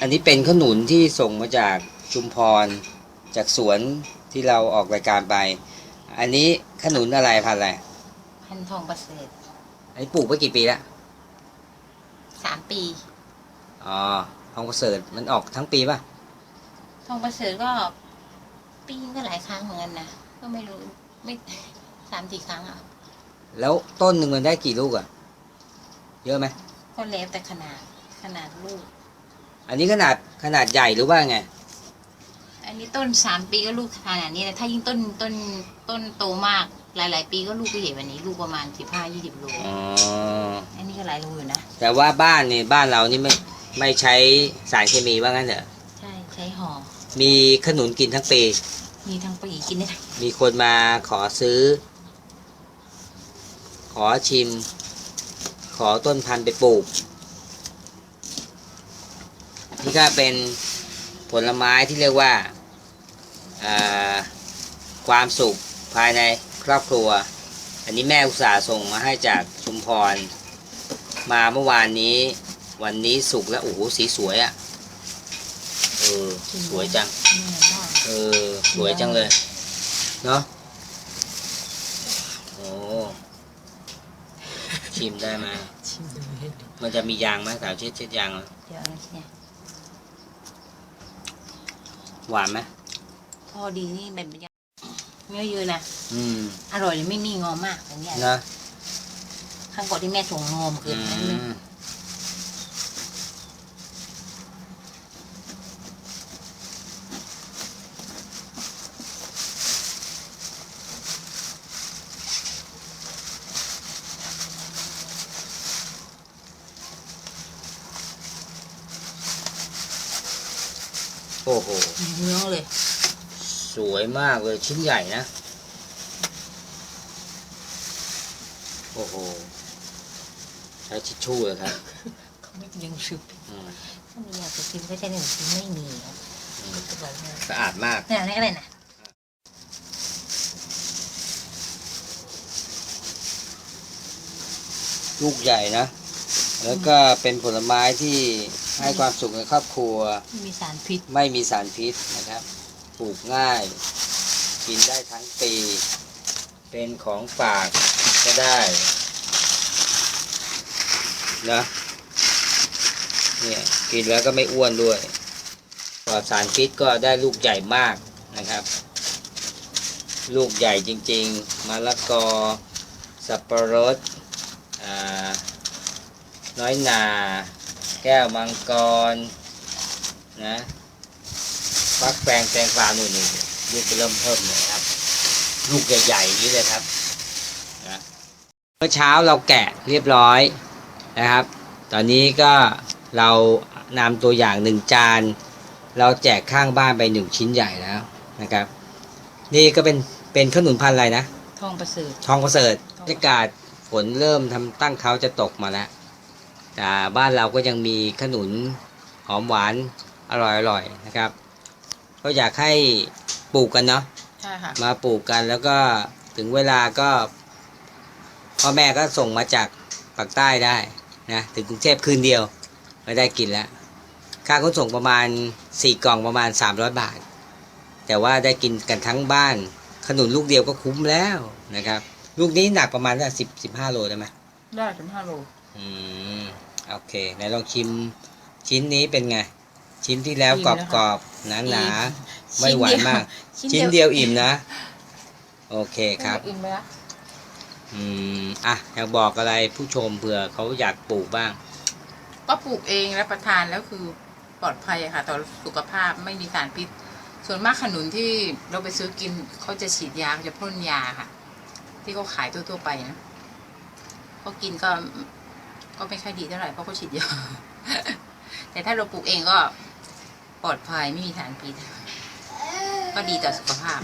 อันนี้เป็นขนุนที่ส่งมาจากชุมพร จากสวนที่เราออกรายการไป อันนี้ขนุนอะไรพันธุ์อะไรพันทองประเสริฐอันนี้ปลูกไปกี่ปีแล้วสามปี อ๋อทองประเสริฐมันออกทั้งปีป่ะทองประเสริฐก็ปีนก็หลายครั้งเหมือนกันนะก็ไม่รู้ไม่สามสี่ครั้งอะแล้วต้นหนึ่งมันได้กี่ลูกอะเยอะไหมก็แล้วแต่ขนาดขนาดลูก อันนี้ขนาดขนาดใหญ่หรือว่าไง อันนี้ต้นสามปีก็ลูกขนาดนี้นะถ้ายิ่งต้นต้นต้นโตมากหลาย ๆ ปีก็ลูกก็ใหญ่กวันนี้ ลูกประมาณสิบห้ายี่สิบโลอ๋อ อันนี้ก็หลายโลอยู่นะแต่ว่าบ้านนี่บ้านเรานี่ไม่ไม่ใช้สารเคมีว่างั้นเหรอ ใช่ใช้ห่อมีขนุนกินทั้งปี มีทั้งปีกินได้ทั้งมีคนมาขอซื้อ ขอชิม ขอต้นพันธุ์ไปปลูกนี่ ก็เป็นผลไม้ที่เรียกว่าอ่าความสุขภายในครอบครัว อันนี้แม่อุตส่าห์ส่งมาให้จากชุมพร มาเมื่อวานนี้ วันนี้สุกแล้วโอ้โหสีสวยอะ่ะเออสวยจังนี่นะว่าเออสวยจังเลย เนาะโอ้ชิมได้ไหมชิมดูมันจะมียางไหมสาวเช็ดเช็ดยางเหรอเดี๋ยวนะเนี่ย หวานไหมพอดีนี่แบบเนื้อเยอะนะอืมอร่อยเลยไม่มีงอมากอย่างเงี้ยนะข้างก่อนที่แม่ส่งงอมคือืนนั้นนึง อ้โหเนื้อเลย สวยมากเลยชิ้นใหญ่นะ โอ้โห ใช้ทิชชู่เลยครับเขาไม่ยังชุบอืมถ้ามีอยากจะกินก็ใช้หนึ่งชิ้นไม่มีครับอืมก็บอกเลยสะอาดมากเนี่ยนี่อะไรนะลูกใหญ่นะ แล้วก็เป็นผลไม้ที่ ให้ความสุขในครอบครัว ไม่มีสารพิษ ไม่มีสารพิษนะครับ ปลูกง่าย กินได้ทั้งปี เป็นของฝากก็ได้นะเนี่ยกินแล้วก็ไม่อ้วนด้วยปลอดสารพิษก็ได้ลูกใหญ่มากนะครับ ลูกใหญ่จริง ๆมะละกอ สับปะรดอ่าน้อยนา แก้วมังกรนะฟักแฟงแตงกวาหนุ่นๆลูกเริ่มเพิ่มเลยครับ ลูกใหญ่ๆอย่างนี้เลยครับนะเมื่อเช้าเราแกะเรียบร้อยนะครับ ตอนนี้ก็เรานำตัวอย่างหนึ่งจาน เราแจกข้างบ้านไปหนึ่งชิ้นใหญ่แล้วนะครับ นี่ก็เป็นเป็นขนุนพันธุ์อะไรนะทองประเสริฐทองประเสริฐบรรยากาศฝนเริ่มทำตั้งเขาจะตกมาแล้วแต่ บ้านเราก็ยังมีขนุนหอมหวานอร่อยๆนะครับ ก็อยากให้ปลูกกันเนาะใช่ค่ะมาปลูกกันแล้วก็ถึงเวลาก็พ่อแม่ก็ส่งมาจากปากใต้ได้นะถึงกรุงเทพคืนเดียวก็ได้กินแล้วค่าขนส่งประมาณ 4 กล่องประมาณ 300 บาท แต่ว่าได้กินกันทั้งบ้าน ขนุนลูกเดียวก็คุ้มแล้วนะครับ ลูกนี้หนักประมาณสิบสิบห้าโลได้ไหมได้ถึงห้าโลอืม โอเคไหนลองชิมชิ้นนี้เป็นไง ชิ้นที่แล้วอิ่กรมอบแล้วกรค่ะอบหนาหนาๆไม่หวานมาก ชิ้นชิ้นเดียวเดียวอิ่มนะ โอเคครับอิ่มไปละอืมอะอยากบอกอะไรผู้ชมเผื่อเขาอยากปลูกบ้าง ก็ปลูกเองและประทานแล้วคือปลอดภัยอะค่ะ ต่อสุขภาพไม่มีสารพิษ ส่วนมากขนุนที่เราไปซื้อกินเขาจะฉีดยาจะพ่นยาค่ะ ที่เขาขายทั่วๆไปนะเขากินก็ ก็ไม่ค่อยดีเท่าไหร่เพราะเขาฉีดยาแต่ถ้าเราปลูกเองก็ปลอดภัยไม่มีสารพิษก็ดีต่อสุขภาพ